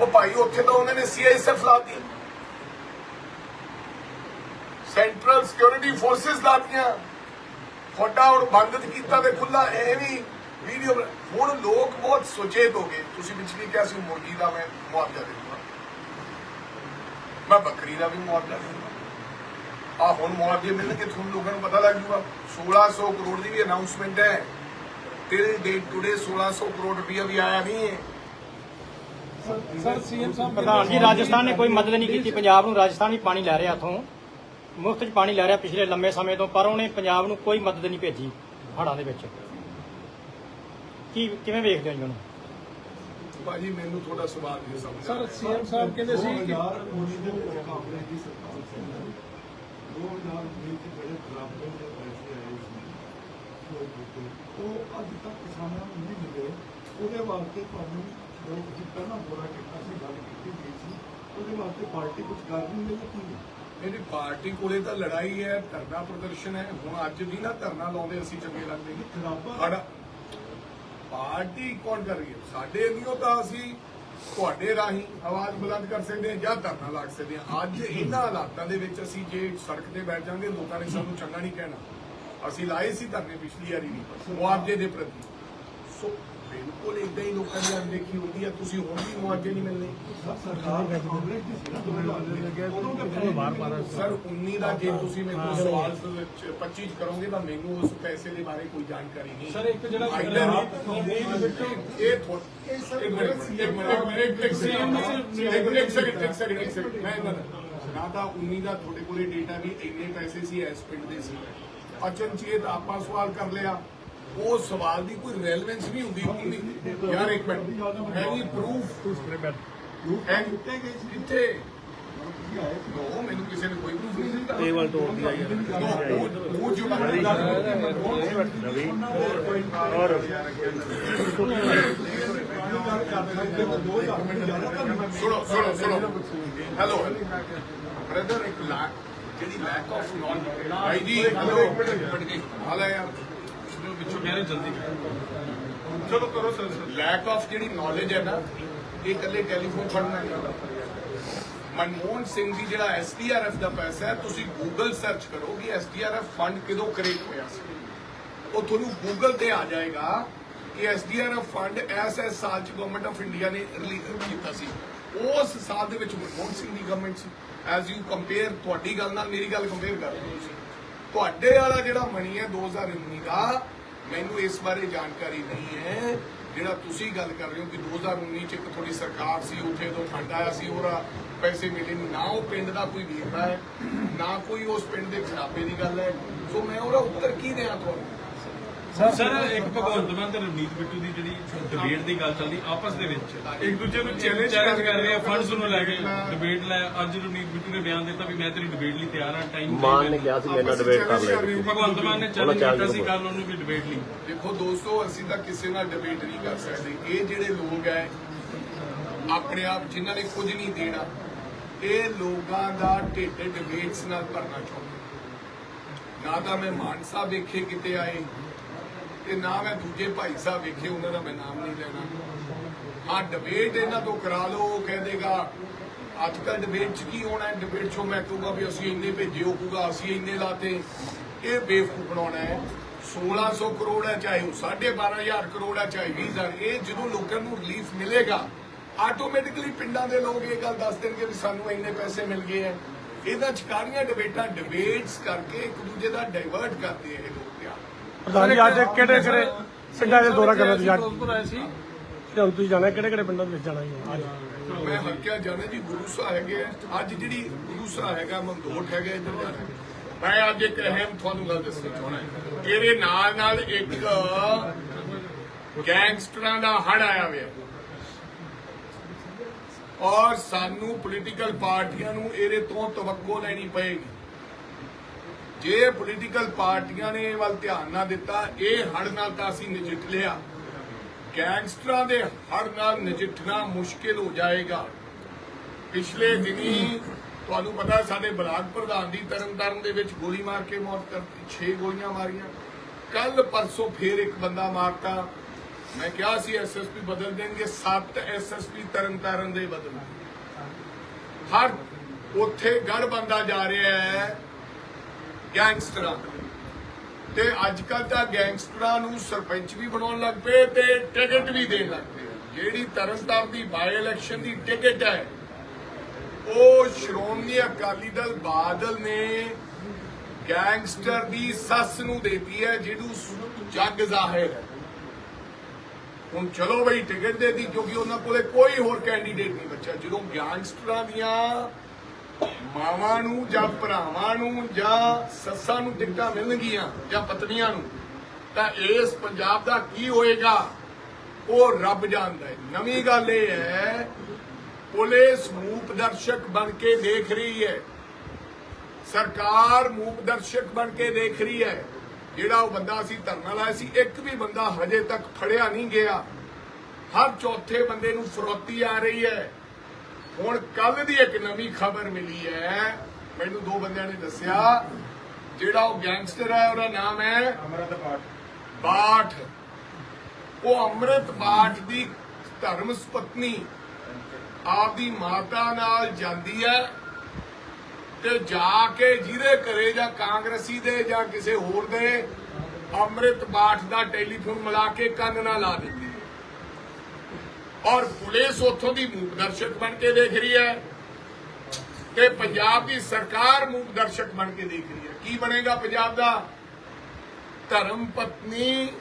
ਉਹ ਭਾਈ ਉੱਥੇ ਤਾਂ ਉਹਨਾਂ ਨੇ ਸੀਆਈਐਸਐਫ ਲਾਤੀ। ਸੈਂਟਰਲ ਸਿਕਿਉਰਿਟੀ ਫੋਰਸਸ ਲਾਤੀਆਂ। ਤੁਹਾਡਾ ਹੁਣ ਬੰਦ ਕੀਤਾ ਤੇ ਖੁੱਲਾ ਇਹ ਵੀ ਵੀਡੀਓ ਹੁਣ ਲੋਕ ਬਹੁਤ ਸੁਚੇਤ ਹੋ ਗਏ। ਤੁਸੀਂ ਪਿਛਲੀ ਕਿਹਾ ਸੀ ਮੁਰਗੀ ਦਾ ਮੈਂ ਮੁਆਵਜ਼ਾ ਦੇਵਾਂਗਾ। ਮੈਂ ਬੱਕਰੀ ਦਾ ਵੀ ਮੁਆਵਜ਼ਾ ਦੇਵਾਂਗਾ। ਆ ਹੁਣ ਮੁਆਵਜ਼ੇ ਮਿਲਣਗੇ ਤੁਹਾਨੂੰ ਲੋਕਾਂ ਨੂੰ ਪਤਾ ਲੱਗ ਜੂਗਾ। 1600 ਕਰੋੜ ਦੀ ਵੀ ਅਨਾਉਂਸਮੈਂਟ ਹੈ। ਟਿਲ ਡੇਟ ਟੁਡੇ 1600 ਕਰੋੜ ਰੁਪਇਆ ਵੀ ਆਇਆ ਨਹੀਂ ਹੈ। ਸਰ ਸੀਐਮ ਸਾਹਿਬ ਪ੍ਰਧਾਨ ਜੀ ਰਾਜਸਥਾਨ ਨੇ ਕੋਈ ਮਦਦ ਨਹੀਂ ਕੀਤੀ। ਪੰਜਾਬ ਨੂੰ ਰਾਜਸਥਾਨ ਵੀ ਪਾਣੀ ਲੈ ਰਿਹਾ ਇੱਥੋਂ। ਮੁਫਤ 'ਚ ਪਾਣੀ ਲੈ ਰਿਹਾ ਪਿਛਲੇ ਲੰਮੇ ਸਮੇਂ ਤੋਂ ਪਰ ਉਹਨੇ ਪੰਜਾਬ ਨੂੰ ਕੋਈ ਮਦਦ ਨਹੀਂ ਭੇਜੀ ਹੜ੍ਹਾਂ ਦੇ ਵਿੱਚ। ਕੀ ਕਿਵੇਂ ਵੇਖਦੇ ਹੋ ਜੀ ਉਹਨੂੰ? ਭਾਜੀ ਮੈਨੂੰ ਤੁਹਾਡਾ ਸਵਾਲ ਨਹੀਂ ਸਮਝ ਸਰ ਸੀਐਮ ਸਾਹਿਬ ਕਹਿੰਦੇ ਸੀ ਕਿ 2019 ਦੇ ਮੁਕਾਬਲੇ ਦੀ ਸਰਕਾਰ ਸੀ 2019 ਚ ਬੜੇ ਖਰਾਬੇ ਦੇ ਪੈਸੇ ਆਏ ਸੀ ਉਹ ਅੱਜ ਤੱਕ ਕਿਸਾਨਾਂ ਨੂੰ ਨਹੀਂ ਮਿਲੇ। ਉਹਦੇ ਵਾਸਤੇ ਤੁਹਾਨੂੰ ਜੋ ਅਸੀਂ ਪਹਿਲਾਂ ਬੋਰਾ ਕੀਤਾ ਸੀ ਗੱਲ ਕੀਤੀ ਗਈ ਸੀ ਉਹਦੇ ਵਾਸਤੇ ਪਾਰਟੀ ਕੁਝ ਕਰ ਰਹੀ ਹੈ ਜਾਂ ਕੀ ਮੇਰੀ ਪਾਰਟੀ ਕੋਲੇ ਤਾਂ ਲੜਾਈ ਹੈ ਧਰਨਾ ਪ੍ਰਦਰਸ਼ਨ ਹੈ। ਹੁਣ ਅੱਜ ਵੀ ਨਾ ਧਰਨਾ ਲਾਉਂਦੇ ਅਸੀਂ ਚੰਗੇ ਲੱਗਦੇ। ਨਹੀਂ ਖਰਾਬਾ ਪਾਰਟੀ ਕੌਣ ਕਰ ਰਹੀ ਹੈ? ਸਾਡੇ ਨਹੀਂ ਤਾਂ ਅਸੀਂ ਤੁਹਾਡੇ ਰਾਹੀਂ ਆਵਾਜ਼ ਬੁਲੰਦ ਕਰ ਸਕਦੇ ਹਾਂ ਜਾਂ ਧਰਨਾ ਲਾ ਸਕਦੇ ਹਾਂ। ਅੱਜ ਇਹਨਾਂ ਹਾਲਾਤਾਂ ਦੇ ਵਿੱਚ ਅਸੀਂ ਜੇ ਸੜਕ ਤੇ ਬੈਠ ਜਾਾਂਗੇ ਲੋਕਾਂ ਨੇ ਸਾਨੂੰ ਚੰਗਾ ਨਹੀਂ ਕਹਿਣਾ। ਅਸੀਂ ਲਾਏ ਸੀ ਧਰਨੇ ਪਿਛਲੀ ਵਾਰੀ ਵੀ, ਮੁਆਵਜ਼ੇ ਦੇ ਪ੍ਰਤੀ। ਸੋ ਬਿਲਕੁਲ ਇਦਾਂ ਹੀ ਲੋਕਾਂ ਦੀ ਅਣਦੇਖੀ ਹੁੰਦੀ ਹੈ ਤੁਸੀਂ ਹੁਣ ਵੀ ਮੁਆਵਜ਼ੇ ਨਹੀਂ ਮਿਲਨੇ ਸਰਕਾਰ ਕਾਂਗਰਸ ਦੀ ਸੀ। ਨਾ 2019 ਉਦੋਂ ਦੇ ਬਾਰ-ਬਾਰ ਸਰ 19 ਦਾ ਜੇ ਤੁਸੀਂ ਮੈਨੂੰ ਕੋਈ ਸਵਾਲ ਵਿੱਚ 25 ਚ ਕਰੋਗੇ ਤਾਂ ਮੈਨੂੰ ਉਸ ਪੈਸੇ ਦੇ ਬਾਰੇ ਕੋਈ ਜਾਣਕਾਰੀ ਨਹੀਂ। ਸਰ ਇੱਕ ਜਿਹੜਾ ਇਹ ਇਹਨਾਂ ਦਾ- ਨਾ ਤਾਂ 19 ਦਾ ਤੁਹਾਡੇ ਕੋਲੇ ਡੇਟਾ ਵੀ ਇੰਨੇ ਪੈਸੇ ਸੀ ਇਸ ਪਿੰਡ ਦੇ ਸੀ। ਅਚਨਚੇਤ ਆਪਾਂ ਸਵਾਲ ਕਰ ਲਿਆ। ਉਹ ਸਵਾਲ ਦੀ ਕੋਈ ਰੈਲੇਵੈਂਸ ਨਹੀਂ ਹੁੰਦੀ ਹੁੰਦੀ ਯਾਰ ਇੱਕ ਮਿੰਟ। ਐਨੀ ਪ੍ਰੂਫ ਹੈ ਦਿੱਤੇ ਗਏ ਕਿੱਥੇ? ਨੋ ਮੈਨੂੰ ਕਿਸੇ ਨੇ ਕੋਈ ਪ੍ਰੂਫ ਨਹੀਂ ਦਿੱਤਾ। ਟੇਬਲ ਤੋੜਦੀ ਆਈ ਉਹ ਉਹ ਜੋ ਸੁਣੋ ਸੁਣੋ ਸੁਣੋ। ਹੈਲੋ ਬ੍ਰਦਰ ਇੱਕ ਲੈਕ ਜਿਹੜੀ ਲੈਕ ਆਫ ਨੌਲੇਜ ਭਾਈ ਜੀ ਹੈਲੋ ਇੱਕ ਮਿੰਟ ਜੀ ਹਾਲ ਹੈ ਯਾਰ ਕਹਿ ਰਹੇ ਜਲਦੀ ਚਲੋ ਕਰੋ ਸਰ ਲੈਕ ਆਫ ਜਿਹੜੀ ਨੌਲੇਜ ਹੈ ਨਾ, ਇਹ ਇਕੱਲੇ ਟੈਲੀਫੋਨ ਫੜਨਾ ਨਹੀਂ ਮਨਮੋਹਨ ਸਿੰਘ ਜੀ, ਜਿਹੜਾ ਐਸਡੀਆਰਐਫ ਦਾ ਪੈਸਾ ਹੈ, ਤੁਸੀਂ ਗੂਗਲ ਸਰਚ ਕਰੋ ਕਿ ਐਸਡੀਆਰਐਫ ਫੰਡ ਕਦੋਂ ਕ੍ਰੀਏਟ ਹੋਇਆ ਸੀ। ਉਹ ਤੁਹਾਨੂੰ ਗੂਗਲ ਤੇ ਆ ਜਾਏਗਾ ਕਿ ਐਸਡੀਆਰਐਫ ਫੰਡ ਐਸ ਐਸ ਸਾਲ ਚ ਗਵਰਨਮੈਂਟ ਆਫ ਇੰਡੀਆ ਨੇ ਰਿਲੀਜ਼ ਕੀਤਾ ਸੀ। ਉਸ ਸਾਲ ਦੇ ਵਿੱਚ ਮਨਮੋਹਨ ਸਿੰਘ ਦੀ ਗਵਰਨਮੈਂਟ ਸੀ। ਐਜ਼ ਯੂ ਕੰਪੇਅਰ ਤੁਹਾਡੀ ਗੱਲ ਨਾਲ ਮੇਰੀ ਗੱਲ ਕੰਪੇਅਰ ਕਰ ਲਓ ਤੁਸੀਂ। ਤੁਹਾਡੇ ਵਾਲਾ ਜਿਹੜਾ ਮਣੀ ਹੈ 2019 ਦਾ ਮੈਨੂੰ ਇਸ ਬਾਰੇ ਜਾਣਕਾਰੀ ਨਹੀਂ ਹੈ। ਜਿਹੜਾ ਤੁਸੀਂ ਗੱਲ ਕਰ ਰਹੇ ਹੋ ਕਿ 2019 ਚ ਇੱਕ ਤੁਹਾਡੀ ਸਰਕਾਰ ਸੀ, ਉੱਥੇ ਤੋਂ ਫੰਡ ਆਇਆ ਸੀ, ਉਹਦਾ ਪੈਸੇ ਮਿਲੇ ਨਹੀਂ ਨਾ ਉਹ ਪਿੰਡ ਦਾ ਕੋਈ ਵੇਖਦਾ ਹੈ, ਨਾ ਕੋਈ ਉਸ ਪਿੰਡ ਦੇ ਖਰਾਬੇ ਦੀ ਗੱਲ ਹੈ। ਸੋ ਮੈਂ ਉਹਦਾ ਉੱਤਰ ਕੀ ਦੇਣਾ ਤੁਹਾਨੂੰ? ਸਰ ਇੱਕ ਭਗਵੰਤ ਮਾਨ ਤੇ ਰਵਨੀਤ ਬਿੱਟੂ ਦੀ ਜਿਹੜੀ ਡਿਬੇਟ ਦੀ ਗੱਲ ਚੱਲਦੀ ਆਪਸ ਦੇ ਵਿੱਚ। ਇੱਕ ਦੂਜੇ ਨੂੰ ਚੈਲੰਜ ਕਰ ਰਹੇ ਆ ਫੰਡਸ ਨੂੰ ਲੈ ਕੇ ਡਿਬੇਟ ਲੈ। ਅੱਜ ਰਵਨੀਤ ਬਿੱਟੂ ਨੇ ਬਿਆਨ ਦਿੱਤਾ ਵੀ ਮੈਂ ਤੇਰੀ ਡਿਬੇਟ ਲਈ ਤਿਆਰ ਹਾਂ ਟਾਈਮ ਮਾਨ ਨੇ ਕਿਹਾ ਸੀ ਮੇਰੇ ਨਾਲ ਡਿਬੇਟ ਕਰ ਲੈ ਭਗਵੰਤ ਮਾਨ ਨੇ ਚੈਲੰਜ ਕੀਤਾ ਸੀ ਕੱਲ ਉਹਨੂੰ ਵੀ ਡਿਬੇਟ ਲਈ। ਦੇਖੋ ਦੋਸਤੋ ਅਸੀਂ ਤਾਂ ਕਿਸੇ ਨਾਲ ਡਿਬੇਟ ਨਹੀਂ ਕਰ ਸਕਦੇ। ਇਹ ਜਿਹੜੇ ਲੋਕ ਹੈ ਆਪਣੇ ਆਪ ਜਿਨ੍ਹਾਂ ਨੇ ਕੁਝ ਨਹੀਂ ਦੇਣਾ ਇਹ ਲੋਕਾਂ ਦਾ ਢਿੱਡ ਡਿਬੇਟਸ ਨਾਲ ਭਰਨਾ ਚਾਹੁੰਦੇ ਨਾ ਤਾਂ ਮੈਂ ਮਾਨ ਸਾਹਿਬ ਵੇਖੇ ਕਿਤੇ ਆਏ ਤੇ ਨਾ ਮੈਂ ਦੂਜੇ ਭਾਈ ਸਾਹਿਬ ਵੇਖੇ, ਉਹਨਾਂ ਦਾ ਮੈਂ ਨਾਮ ਨਹੀਂ ਲੈਣਾ। ਹਾਂ ਡਿਬੇਟ ਇਹਨਾਂ ਤੋਂ ਕਰਾ ਲਓ, ਉਹ ਕਹਿ ਦੇਗਾ ਅੱਜ ਕੱਲ ਡਿਬੇਟ ਚ ਕੀ ਹੋਣਾ ਹੈ? ਡਿਬੇਟ ਚੋਂ ਮੈਂ ਕਹੂੰਗਾ ਵੀ ਅਸੀਂ ਇੰਨੇ ਭੇਜੇ ਉਹ ਕਹੂਗਾ ਅਸੀਂ ਇੰਨੇ ਲਾਤੇ। ਇਹ ਬੇਵਕੂਫ ਬਣਾਉਣਾ ਹੈ। 1600 ਕਰੋੜ ਹੈ, ਚਾਹੇ ਉਹ 12500 ਕਰੋੜ ਹੈ, ਚਾਹੇ 20000 ਇਹ ਜਦੋਂ ਲੋਕਾਂ ਨੂੰ ਰਿਲੀਫ ਮਿਲੇਗਾ ਆਟੋਮੈਟਿਕਲੀ ਪਿੰਡਾਂ ਦੇ ਲੋਕ ਇਹ ਗੱਲ ਦੱਸ ਦੇਣਗੇ ਵੀ ਸਾਨੂੰ ਇੰਨੇ ਪੈਸੇ ਮਿਲ ਗਏ ਹੈ। ਇਹਦਾ ਚਕਾਰੀਆਂ ਡਿਬੇਟਾਂ ਡਿਬੇਟਸ ਕਰਕੇ ਇੱਕ ਦੂਜੇ ਦਾ ਡਾਇਵਰਟ ਕਰਦੇ ਇਹ ਲੋਕ। ਪ੍ਰਧਾਨ ਜੀ ਅੱਜ ਕਿਹੜੇ ਕਿਹੜੇ ਪਿੰਡਾਂ ਦੇ ਦੌਰਾ ਕਰਨ ਤੁਸੀਂ ਅੱਜ। ਫਿਰੋਜ਼ਪੁਰ ਆਏ ਸੀ। ਤੇ ਹੁਣ ਤੁਸੀਂ ਜਾਣਾ ਕਿਹੜੇ ਕਿਹੜੇ ਪਿੰਡਾਂ ਦੇ ਵਿੱਚ ਜਾਣਾ ਜੀ? ਅੱਜ। ਮੈਂ ਹਲਕਿਆ ਜਾਣਾ ਜੀ ਗੁਰੂ ਸਾਹਿਬ ਹੈਗੇ ਆ। ਅੱਜ ਜਿਹੜੀ ਗੁਰੂ ਸਾਹਿਬ ਹੈਗਾ ਮੰਦੋਟ ਹੈਗਾ ਇੱਧਰ ਜਾਣਾ ਮੈਂ ਅੱਜ ਇੱਕ ਅਹਿਮ ਤੁਹਾਨੂੰ ਗੱਲ ਦੱਸਣੀ ਚਾਹਣਾ ਇਹਦੇ ਨਾਲ ਨਾਲ ਇੱਕ ਗੈਂਗਸਟਰਾਂ ਦਾ ਹੜ ਆਇਆ ਹੋਇਆ। ਔਰ ਸਾਨੂੰ ਪੋਲੀਟੀਕਲ ਪਾਰਟੀਆਂ ਨੂੰ ਇਹਦੇ ਤੋਂ ਤਵੱਕੋ ਲੈਣੀ ਪਏਗੀ। ਜੇ ਪੋਲੀਟੀਕਲ ਪਾਰਟੀਆਂ ਨੇ ਇਹ ਵੱਲ ਧਿਆਨ ਨਾ ਦਿੱਤਾ, ਇਹ ਹੜ ਨਾਲ ਤਾਂ ਅਸੀਂ ਨਜਿੱਠ ਲਿਆ। ਗੈਂਗਸਟਰਾਂ ਦੇ ਹੜ ਨਾਲ ਨਜਿੱਠਣਾ ਮੁਸ਼ਕਿਲ ਹੋ ਜਾਏਗਾ। ਪਿਛਲੇ ਦਿਨੀ ਤੁਹਾਨੂੰ ਪਤਾ ਸਾਡੇ ਬਲਾਕ ਪ੍ਰਧਾਨ ਦੀ ਤਰਨਤਾਰਨ ਦੇ ਵਿੱਚ ਗੋਲੀ ਮਾਰ ਕੇ ਮੌਤ ਕਰਤੀ 6 ਗੋਲੀਆਂ ਮਾਰੀਆਂ। ਕੱਲ ਪਰਸੋਂ ਫੇਰ ਇੱਕ ਬੰਦਾ ਮਾਰਤਾ। ਮੈਂ ਕਿਹਾ ਸੀ ਐਸਐਸਪੀ ਬਦਲ ਦੇਣਗੇ 7 ਐਸਐਸਪੀ ਤਰਨਤਾਰਨ ਦੇ ਬਦਲ ਹਰ ਉੱਥੇ ਗੜ ਬੰਦਾ ਜਾ ਰਿਹਾ ਹੈ ਗੈਂਗਸਟਰਾਂ ਤੇ ਅੱਜ ਕੱਲ ਤਾਂ ਗੈਂਗਸਟਰਾਂ ਨੂੰ ਸਰਪੰਚ ਵੀ ਬਣਾਉਣ ਲੱਗ ਪਏ ਤੇ ਟਿਕਟ ਵੀ ਦੇਣ ਲੱਗ ਪਏ। ਜਿਹੜੀ ਤਰਨਤਾਰਨ ਦੀ ਬਾਈ ਇਲੈਕਸ਼ਨ ਦੀ ਟਿਕਟ ਹੈ, ਉਹ ਸ਼੍ਰੋਮਣੀ ਅਕਾਲੀ ਦਲ ਬਾਦਲ ਨੇ ਗੈਂਗਸਟਰ ਦੀ ਸੱਸ ਨੂੰ ਦੇਤੀ ਹੈ, ਜਿਹਨੂੰ ਜੱਗ ਜ਼ਾਹਿਰ ਹੈ। ਹੁਣ ਚਲੋ ਬਈ, ਟਿਕਟ ਦੇ ਦੀ ਕਿਉਂਕਿ ਉਹਨਾਂ ਕੋਲੇ ਕੋਈ ਹੋਰ ਕੈਂਡੀਡੇਟ ਨਹੀਂ ਬਚਿਆ। ਜਦੋਂ ਗੈਂਗਸਟਰਾਂ ਦੀਆਂ ਮਾਵਾਂ ਨੂੰ ਜਾਂ ਭਰਾਵਾਂ ਨੂੰ ਜਾਂ ਸੱਸਾਂ ਨੂੰ ਟਿਕਟਾਂ ਮਿਲਣਗੀਆਂ ਜਾਂ ਪਤਨੀਆਂ ਨੂੰ, ਤਾਂ ਇਸ ਪੰਜਾਬ ਦਾ ਕੀ ਹੋਏਗਾ? ਉਹ ਰੱਬ ਜਾਣਦਾ ਹੈ। ਨਵੀਂ ਗੱਲ ਇਹ ਹੈ, ਪੁਲਿਸ ਮੂਪ ਦਰਸ਼ਕ ਬਣ ਕੇ ਦੇਖ ਰਹੀ ਹੈ। ਸਰਕਾਰ ਮੂਪ ਦਰਸ਼ਕ ਬਣ ਕੇ ਦੇਖ ਰਹੀ ਹੈ। ਜਿਹੜਾ ਉਹ ਬੰਦਾ ਅਸੀਂ ਧਰਨਾ ਲਾਇਆ ਸੀ, ਇੱਕ ਵੀ ਬੰਦਾ ਹਜੇ ਤੱਕ ਫੜਿਆ ਨਹੀਂ ਗਿਆ। ਹਰ ਚੌਥੇ ਬੰਦੇ ਨੂੰ ਫਰੋਤੀ ਆ ਰਹੀ ਹੈ। ਹੁਣ ਕੱਲ ਦੀ ਇੱਕ ਨਵੀਂ ਖਬਰ ਮਿਲੀ ਹੈ। ਮੈਨੂੰ ਦੋ ਬੰਦਿਆਂ ਨੇ ਦੱਸਿਆ। ਜਿਹੜਾ ਉਹ ਗੈਂਗਸਟਰ ਹੈ ਉਹਦਾ ਨਾਮ ਹੈ ਅਮਰਤ ਬਾਠ ਬਾਠ ਉਹ ਅਮਰਤ ਬਾਠ ਦੀ ਧਰਮ ਪਤਨੀ ਆਪਦੀ ਮਾਤਾ ਨਾਲ ਜਾਂਦੀ ਹੈ ਤੇ ਜਾ ਕੇ ਜਿਹਦੇ ਘਰੇ ਜਾਂ ਕਾਂਗਰਸੀ ਦੇ ਜਾਂ ਕਿਸੇ ਹੋਰ ਦੇ ਅੰਮ੍ਰਿਤ ਬਾਠ ਦਾ ਟੈਲੀਫੋਨ ਮਿਲਾ ਕੇ ਕੰਨ ਨਾਲ ਲਾ ਦਿੰਦੀ ਔਰ ਪੁਲਿਸ ਉੱਥੋਂ ਦੀ ਮੂਕ ਦਰਸ਼ਕ ਬਣ ਕੇ ਦੇਖ ਰਹੀ ਹੈ ਤੇ ਪੰਜਾਬ ਦੀ ਸਰਕਾਰ ਮੂਕ ਦਰਸ਼ਕ ਬਣ ਕੇ ਦੇਖ ਰਹੀ ਹੈ। ਕੀ ਬਣੇਗਾ ਪੰਜਾਬ ਦਾ? ਧਰਮ ਪਤਨੀ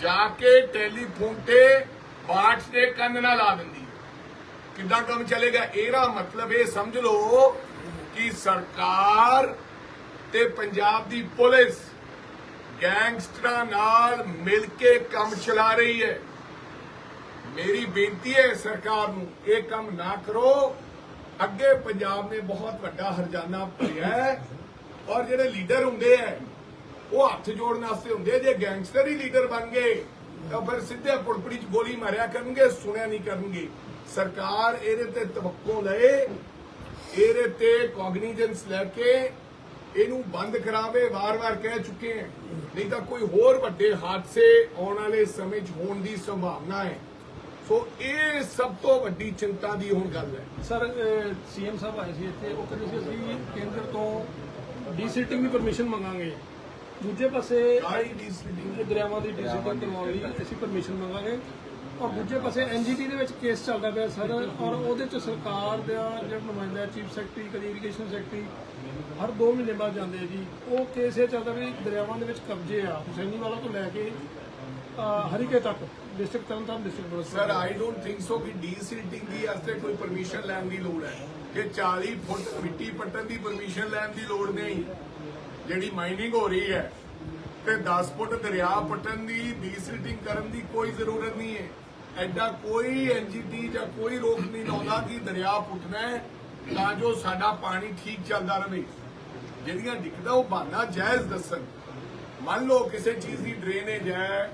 ਜਾ ਕੇ ਟੈਲੀਫੋਨ ਤੇ ਬਾਠ ਦੇ ਕੰਨ ਨਾਲ ਲਾ ਦਿੰਦੀ ਹੈ। ਕਿੱਦਾਂ ਕੰਮ ਚੱਲੇਗਾ? ਇਹਦਾ ਮਤਲਬ ਇਹ ਸਮਝ ਲਓ ਕਿ ਸਰਕਾਰ ਤੇ ਪੰਜਾਬ ਦੀ ਪੁਲਿਸ ਗੈਂਗਸਟਰਾਂ ਨਾਲ ਮਿਲ ਕੇ ਕੰਮ ਚਲਾ ਰਹੀ ਹੈ। ਮੇਰੀ ਬੇਨਤੀ ਹੈ ਸਰਕਾਰ ਨੂੰ, ਇਹ ਕੰਮ ਨਾ ਕਰੋ। ਅੱਗੇ ਪੰਜਾਬ ਨੇ ਬਹੁਤ ਵੱਡਾ ਹਰਜਾਨਾ ਭਰਿਆ ਹੈ ਔਰ ਜਿਹੜੇ ਲੀਡਰ ਹੁੰਦੇ ਆ ਉਹ ਹੱਥ ਜੋੜਨ ਵਾਸਤੇ ਹੁੰਦੇ ਆ। ਜੇ ਗੈਂਗਸਟਰ ਹੀ ਲੀਡਰ ਬਣ ਗਏ, ਤਾਂ ਫਿਰ ਸਿੱਧੇ ਪੁੜਪੜੀ 'ਚ ਗੋਲੀ ਮਾਰਿਆ ਕਰਨਗੇ, ਸੁਣਿਆ ਨਹੀਂ ਕਰਨਗੇ। ਸਰਕਾਰ ਇਹਦੇ ਤੇ ਤਵੱਕੋ ਲਏ, ਇਹਦੇ ਤੇ ਕੋਗਨੀਜੈਂਸ ਲੈ ਕੇ ਇਹਨੂੰ ਬੰਦ ਕਰਾਵੇ, ਵਾਰ-ਵਾਰ ਕਹਿ ਚੁੱਕੇ ਹਾਂ। ਨਹੀਂ ਤਾਂ ਕੋਈ ਹੋਰ ਵੱਡੇ ਹਾਦਸੇ ਆਉਣ ਵਾਲੇ ਸਮੇਂ 'ਚ ਹੋਣ ਦੀ ਸੰਭਾਵਨਾ ਹੈ। ਸੋ ਇਹ ਸਭ ਤੋਂ ਵੱਡੀ ਚਿੰਤਾ ਦੀ ਹੁਣ ਗੱਲ ਹੈ। ਸਰ ਸੀਐਮ ਸਾਹਿਬ ਆਏ ਸੀ ਇੱਥੇ ਉਹ ਕਹਿੰਦੇ ਸੀ ਅਸੀਂ ਕੇਂਦਰ ਤੋਂ ਡੀਸੀਟਿੰਗ ਦੀ ਪਰਮਿਸ਼ਨ ਮੰਗਾਂਗੇ। ਦੂਜੇ ਪਾਸੇ ਦਰਿਆਵਾਂ ਦੀ ਡੀਸੀਟਿੰਗ ਕਰਵਾਉਣ ਲਈ ਅਸੀਂ ਪਰਮਿਸ਼ਨ ਮੰਗਾਂਗੇ। ਔਰ ਦੂਜੇ ਪਾਸੇ ਐਨਜੀਟੀ ਦੇ ਵਿੱਚ ਕੇਸ ਚੱਲਦਾ ਪਿਆ ਸਰ ਔਰ ਉਹਦੇ ਚ ਸਰਕਾਰ ਦਾ ਜਿਹੜਾ ਨੁਮਾਇੰਦਾ ਚੀਫ ਸੈਕਟਰੀ ਕਦੀ ਇਰੀਗੇਸ਼ਨ ਸੈਕਟਰੀ ਹਰ 2 ਮਹੀਨੇ ਬਾਅਦ ਜਾਂਦੇ ਆ ਜੀ। ਉਹ ਕੇਸ ਇਹ ਚੱਲਦਾ ਵੀ ਦਰਿਆਵਾਂ ਦੇ ਵਿੱਚ ਕਬਜ਼ੇ ਆ ਹੁਸੈਨੀ ਵਾਲਾ ਤੋਂ ਲੈ ਕੇ ਹਰੀਕੇ ਤੱਕ। District Tarn Taran district sir I don't think so ਕਿ ਡੀਸੀਟਿੰਗ ਦੀ ਵਾਸਤੇ ਕੋਈ ਪਰਮਿਸ਼ਨ ਲੈਣ ਦੀ ਲੋੜ ਹੈ। ਕਿ 40 ਫੁੱਟ ਮਿੱਟੀ ਪੱਟਣ ਦੀ ਪਰਮਿਸ਼ਨ ਲੈਣ ਦੀ ਲੋੜ ਨਹੀਂ। ਜਿਹੜੀ ਮਾਈਨਿੰਗ ਹੋ ਰਹੀ ਹੈ, ਤੇ 10 ਫੁੱਟ ਦਰਿਆ ਪਟਣ ਦੀ ਡੀਸਿਲਟਿੰਗ ਕਰਨ ਦੀ ਕੋਈ ਜ਼ਰੂਰਤ ਨਹੀਂ ਹੈ। ਐਡਾ ਕੋਈ ਐਨਜੀਟੀ ਜਾਂ ਕੋਈ ਰੋਕ ਨਹੀਂ ਲਾਉਂਦਾ ਕਿ ਦਰਿਆ ਪੁੱਟਣਾ ਹੈ, ਤਾਂ ਜੋ ਸਾਡਾ ਪਾਣੀ ਠੀਕ ਚੱਲਦਾ ਰਹੇ। ਜਿਹੜੀਆਂ ਦਿੱਕਤਾਂ ਉਹ ਬਹਾਨਾ ਜਾਇਜ਼ ਦੱਸਣ। ਮੰਨ ਲਓ ਕਿਸੇ ਚੀਜ਼ ਦੀ ਡਰੇਨੇਜ ਹੈ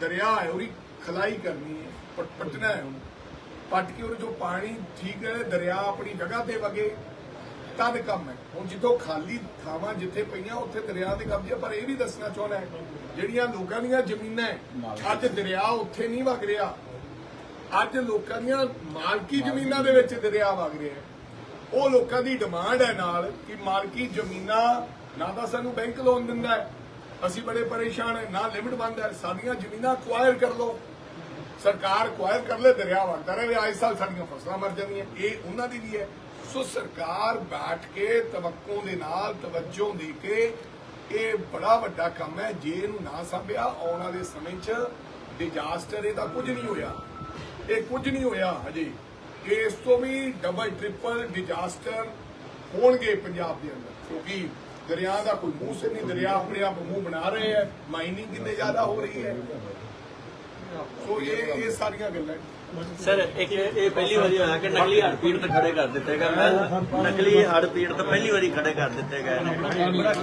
ਦਰਿਆ ਹੈ ਉਹਦੀ ਖਲਾਈ ਕਰਨੀ ਹੈ ਪਟ- ਪਟਣਾ ਹੈ ਉਹਨੂੰ। ਪੱਟ ਕੇ ਉਹਦੇ ਜੋ ਪਾਣੀ ਠੀਕ ਰਹੇ ਦਰਿਆ ਆਪਣੀ ਜਗ੍ਹਾ ਤੇ ਵਗੇ ਤਦ ਕੰਮ ਹੈ। ਹੁਣ ਜਿੱਥੋਂ ਖਾਲੀ ਥਾਵਾਂ ਜਿੱਥੇ ਪਈਆਂ ਉੱਥੇ ਦਰਿਆ ਦੇ ਕਬਜ਼ੇ ਪਰ ਇਹ ਵੀ ਦੱਸਣਾ ਚਾਹੁੰਦਾ ਹੈ ਜਿਹੜੀਆਂ ਲੋਕਾਂ ਦੀਆਂ ਜ਼ਮੀਨਾਂ ਹੈ, ਅੱਜ ਦਰਿਆ ਉੱਥੇ ਨਹੀਂ ਵਗ ਰਿਹਾ। ਅੱਜ ਲੋਕਾਂ ਦੀਆਂ ਮਾਲਕੀ ਜ਼ਮੀਨਾਂ ਦੇ ਵਿੱਚ ਦਰਿਆ ਵਗ ਰਿਹਾ ਹੈ। ਉਹ ਲੋਕਾਂ ਦੀ ਡਿਮਾਂਡ ਹੈ ਨਾਲ ਕਿ ਮਾਲਕੀ ਜ਼ਮੀਨਾਂ ਨਾ ਤਾਂ ਸਾਨੂੰ ਬੈਂਕ ਲੋਨ ਦਿੰਦਾ ਹੈ ਅਸੀਂ ਬੜੇ ਪਰੇਸ਼ਾਨ ਹੈ, ਨਾ ਲਿਮਟ ਬੰਦ ਹੈ, ਸਾਡੀਆਂ ਜ਼ਮੀਨਾਂ ਅਕਵਾਇਰ ਕਰ ਲਓ। ਸਰਕਾਰ ਅਕਵਾਇਰ ਕਰ ਲੈ, ਦਰਿਆ ਵਗਦਾ ਰਹੇ ਆਏ ਸਾਲ ਸਾਡੀਆਂ ਫਸਲਾਂ ਮਰ ਜਾਂਦੀਆਂ, ਇਹ ਉਹਨਾਂ ਦੀ ਵੀ ਹੈ। ਸੋ ਸਰਕਾਰ ਬੈਠ ਕੇ ਤਵੱਕੋ ਦੇ ਨਾਲ ਤਵੱਜੋ ਦੇ ਕੇ ਇਹ ਬੜਾ ਵੱਡਾ ਕੰਮ ਹੈ, ਜੇ ਇਹਨੂੰ ਨਾ ਸਾਂਭਿਆ, ਆਉਣ ਵਾਲੇ ਸਮੇਂ 'ਚ ਡਿਜ਼ਾਸਟਰ ਇਹਦਾ ਕੁਝ ਨਹੀਂ ਹੋਇਆ। ਇਹ ਕੁਝ ਨਹੀਂ ਹੋਇਆ ਹਜੇ। ਇਸ ਤੋਂ ਵੀ ਡਬਲ ਟ੍ਰਿਪਲ ਡਿਜ਼ਾਸਟਰ ਹੋਣਗੇ ਪੰਜਾਬ ਦੇ ਅੰਦਰ, ਕਿਉਂਕਿ ਦਰਿਆ ਦਾ ਕੋਈ ਮੂੰਹ ਸੇ ਨਹੀਂ, ਦਰਿਆ ਆਪਣੇ ਆਪ ਮੂੰਹ ਬਣਾ ਰਹੇ ਹੈ, ਮਾਈਨਿੰਗ ਕਿੰਨੇ ਜ਼ਿਆਦਾ ਹੋ ਰਹੀ ਹੈ। ਸੋ ਇਹ ਇਹ ਸਾਰੀਆਂ ਗੱਲਾਂ ਸਰ, ਇੱਕ ਇਹ ਪਹਿਲੀ ਵਾਰੀ ਹੋਇਆ ਕਿ ਨਕਲੀ ਹੜਪੀੜ ਪੀੜਤ ਖੜੇ ਕਰ ਦਿੱਤੇ ਗਏ। ਮੈਂ ਨਕਲੀ ਹੜਪੀੜ ਪੀੜਤ ਪਹਿਲੀ ਵਾਰੀ ਖੜੇ ਕਰ ਦਿੱਤੇ ਗਏ ਨੇ।